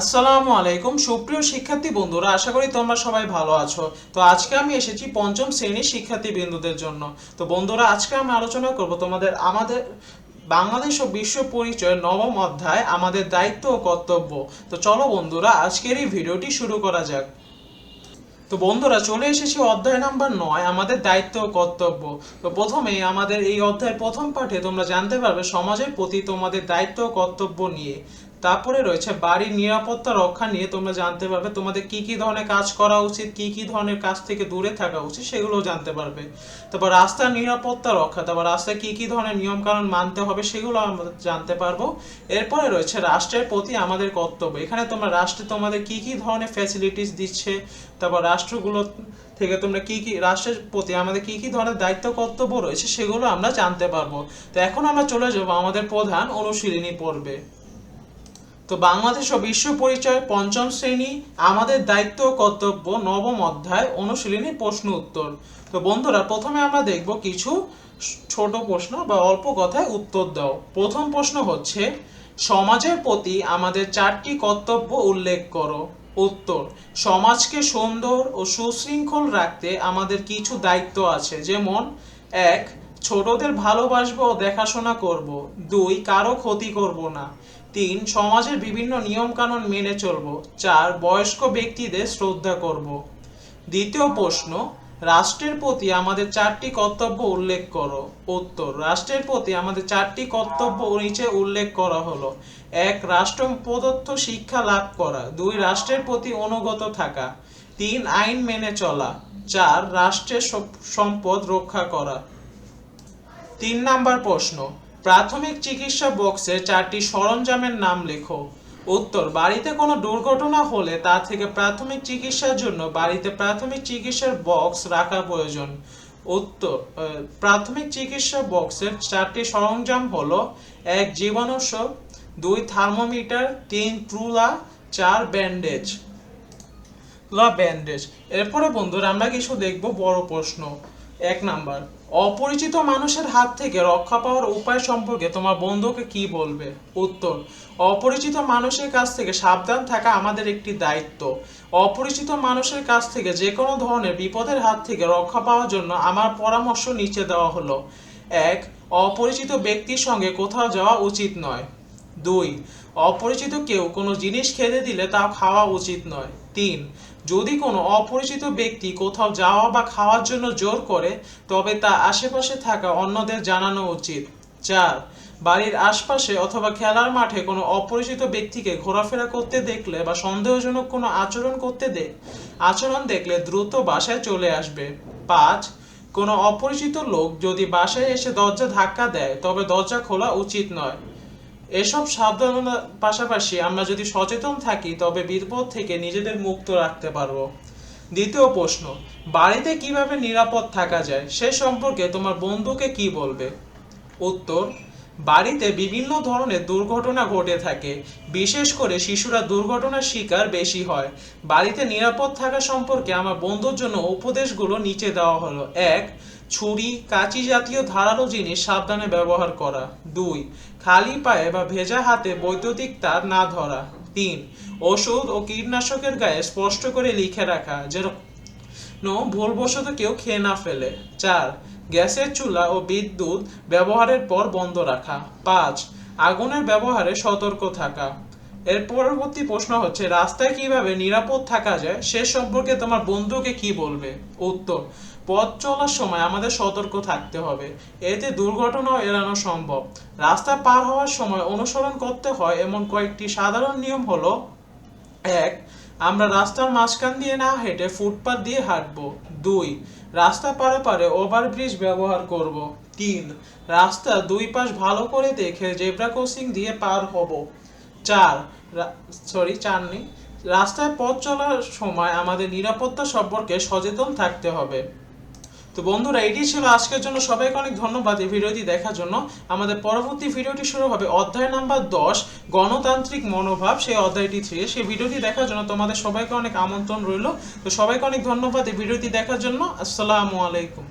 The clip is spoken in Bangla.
আসসালামু আলাইকুম। সুপ্রিয় শিক্ষার্থী বন্ধুরা, আশা করি তোমরা সবাই ভালো আছো। তো আজকে আমি এসেছি পঞ্চম শ্রেণির শিক্ষার্থী বিন্দুদের জন্য। তো বন্ধুরা, আজকে আমি আলোচনা করব তোমাদের আমাদের বাংলাদেশ ও বিশ্ব পরিচয় নবম অধ্যায়, আমাদের দায়িত্ব ও কর্তব্য। তো চলো বন্ধুরা, আজকের এই ভিডিওটি শুরু করা যাক। তো বন্ধুরা, চলে এসেছি অধ্যায় নাম্বার নয়, আমাদের দায়িত্ব ও কর্তব্য। তো প্রথমেই আমাদের এই অধ্যায়ের প্রথম পাঠে তোমরা জানতে পারবে, সমাজের প্রতি তোমাদের দায়িত্ব ও কর্তব্য নিয়ে। তারপরে রয়েছে বাড়ির নিরাপত্তা রক্ষা নিয়ে তোমরা জানতে পারবে, তোমাদের কি কি ধরনের কাজ করা উচিত, কি কি ধরনের কাজ থেকে দূরে থাকা উচিত সেগুলোও জানতে পারবে। তারপর রাস্তার নিরাপত্তা রক্ষা, তারপর রাস্তায় কি কি ধরনের নিয়ম কানুন মানতে হবে সেগুলো আমরা জানতে পারব। এরপরে রয়েছে রাষ্ট্রের প্রতি আমাদের কর্তব্য, এখানে তোমরা রাষ্ট্রে তোমাদের কি কি ধরনের ফ্যাসিলিটিস দিচ্ছে, তারপর রাষ্ট্রগুলো থেকে তোমরা কি কি, রাষ্ট্রের প্রতি আমাদের কি কি ধরনের দায়িত্ব কর্তব্য রয়েছে সেগুলো আমরা জানতে পারব। তো এখন আমরা চলে যাব আমাদের প্রধান অনুশীলনী পর্বে। তো বাংলাদেশ ও বিশ্ব পরিচয় পঞ্চম শ্রেণি, আমাদের দায়িত্ব ও কর্তব্য নবম অধ্যায়, অনুশীলনী প্রশ্ন উত্তর। তো বন্ধুরা, প্রথমে আমরা দেখব কিছু ছোট প্রশ্ন বা অল্প কথায় উত্তর দাও। প্রথম প্রশ্ন হচ্ছে, সমাজের প্রতি আমাদের চারটি কর্তব্য উল্লেখ করো। উত্তর, সমাজকে সুন্দর ও সুশৃঙ্খল রাখতে আমাদের কিছু দায়িত্ব আছে। যেমন, এক, ছোটদের ভালোবাসবো ও দেখাশোনা করব। দুই, কারও ক্ষতি করব না। তিন, সমাজের বিভিন্ন নিয়ম কানুন মেনে চলব, চার, বয়স্ক ব্যক্তিদের শ্রদ্ধা করব। দ্বিতীয় প্রশ্ন, রাষ্ট্রের প্রতি আমাদের চারটি কর্তব্য উল্লেখ করো। উত্তর, রাষ্ট্রের প্রতি আমাদের চারটি কর্তব্য নিচে উল্লেখ করা হলো। এক, রাষ্ট্র প্রদত্ত শিক্ষা লাভ করা। দুই, রাষ্ট্রের প্রতি অনুগত থাকা। তিন, আইন মেনে চলা। চার, রাষ্ট্রের সম্পদ রক্ষা করা। তিন নাম্বার প্রশ্ন প্রাথমিক চিকিৎসা বক্সে চারটি সরঞ্জামের নাম লেখো। উত্তর, বাড়িতে কোনো দুর্ঘটনা হলে তা থেকে প্রাথমিক চিকিৎসার জন্য বাড়িতে প্রাথমিক চিকিৎসার বক্স রাখা প্রয়োজন। উত্তর প্রাথমিক চিকিৎসা বক্সের চারটি সরঞ্জাম হলো, এক জীবাণুষক দুই থার্মোমিটার, তিন ট্রুলা, চার ব্যান্ডেজ লা ব্যান্ডেজ এরপরে বন্ধুরা, আমরা কিছু দেখব বড় প্রশ্ন। এক নাম্বার, অপরিচিত মানুষের হাত থেকে রক্ষা পাওয়ার উপায় সম্পর্কে তোমার বন্ধুকে কি বলবে? উত্তর, অপরিচিত মানুষের কাছ থেকে সাবধান থাকা আমাদের একটি দায়িত্ব। অপরিচিত মানুষের কাছ থেকে যে কোনো ধরনের বিপদের হাত থেকে রক্ষা পাওয়ার জন্য আমার পরামর্শ নিচে দেওয়া হলো। এক, অপরিচিত ব্যক্তির সঙ্গে কোথাও যাওয়া উচিত নয়। দুই, অপরিচিত কেউ কোনো জিনিস খেতে দিলে তা খাওয়া উচিত নয়। তিন, যদি কোনো অপরিচিত ব্যক্তি কোথাও যাওয়া বা খাওয়ার জন্য জোর করে, তবে তা আশেপাশে থাকা অন্যদের জানানো উচিত। চার, বাড়ির আশপাশে অথবা খেলার মাঠে কোনো অপরিচিত ব্যক্তিকে ঘোরাফেরা করতে দেখলে বা সন্দেহজনক কোনো আচরণ করতে দেখ আচরণ দেখলে দ্রুত বাসায় চলে আসবে। পাঁচ, কোনো অপরিচিত লোক যদি বাসায় এসে দরজা ধাক্কা দেয়, তবে দরজা খোলা উচিত নয়। এসব সাবধানতার পাশাপাশি আমরা যদি সচেতন থাকি, তবে বিপদ থেকে নিজেদের মুক্ত রাখতে পারব। দ্বিতীয় প্রশ্ন, বাড়িতে কীভাবে নিরাপদ থাকা যায়? সে সম্পর্কে তোমার বন্ধুকে কি বলবে? উত্তর, বাড়িতে বিভিন্ন ধরনের দুর্ঘটনা ঘটে থাকে। বিশেষ করে শিশুরা দুর্ঘটনার শিকার বেশি হয়। বাড়িতে নিরাপদ থাকা সম্পর্কে আমার বন্ধুর জন্য উপদেশগুলো নিচে দেওয়া হলো। এক ছুরি, কাঁচি জাতীয় ধারালো জিনিস সাবধানে ব্যবহার করা। দুই, খালি পায়ে বা ভেজা হাতে বৈদ্যুতিক তার না ধরা। তিন, ওষুধ ও কীটনাশকের গায়ে স্পষ্ট করে লিখে রাখা যেন ভুলবশত কেউ খেয়ে না ফেলে। চার, গ্যাসের চুলা ও বিদ্যুৎ ব্যবহারের পর বন্ধ রাখা। পাঁচ, আগুনের ব্যবহারে সতর্ক থাকা। এর পরবর্তী প্রশ্ন হচ্ছে, রাস্তায় কীভাবে নিরাপদ থাকা যায়, সে সম্পর্কে তোমার বন্ধুকে কি বলবে? উত্তর পথ চলার সময় আমাদের সতর্ক থাকতে হবে। এতে দুর্ঘটনাও এড়ানো সম্ভব। রাস্তা পার হওয়ার সময় অনুসরণ করতে হয় এমন কয়েকটি সাধারণ নিয়ম হলো, এক, আমরা রাস্তার মাঝখান দিয়ে না হেঁটে ফুটপাথ দিয়ে হাঁটবো। দুই, রাস্তা পারে পারে ওভারব্রিজ ব্যবহার করব। তিন, রাস্তা দুই পাশ ভালো করে দেখে জেব্রা ক্রসিং দিয়ে পার হব। চার সরি চার নেই। রাস্তায় পথ চলার সময় আমাদের নিরাপত্তা সম্পর্কে সচেতন থাকতে হবে। তো বন্ধুরা এটি ছিল আজকের জন্য। সবাইকে অনেক ধন্যবাদ এই ভিডিওটি দেখার জন্য। আমাদের পরবর্তী ভিডিওটি শুরু হবে অধ্যায় নাম্বার দশ, গণতান্ত্রিক মনোভাব। সেই অধ্যায়টি থেকে। সেই ভিডিওটি দেখার জন্য তোমাদের সবাইকে অনেক আমন্ত্রণ রইল। তো সবাইকে অনেক ধন্যবাদ এই ভিডিওটি দেখার জন্য। আসসালামু আলাইকুম।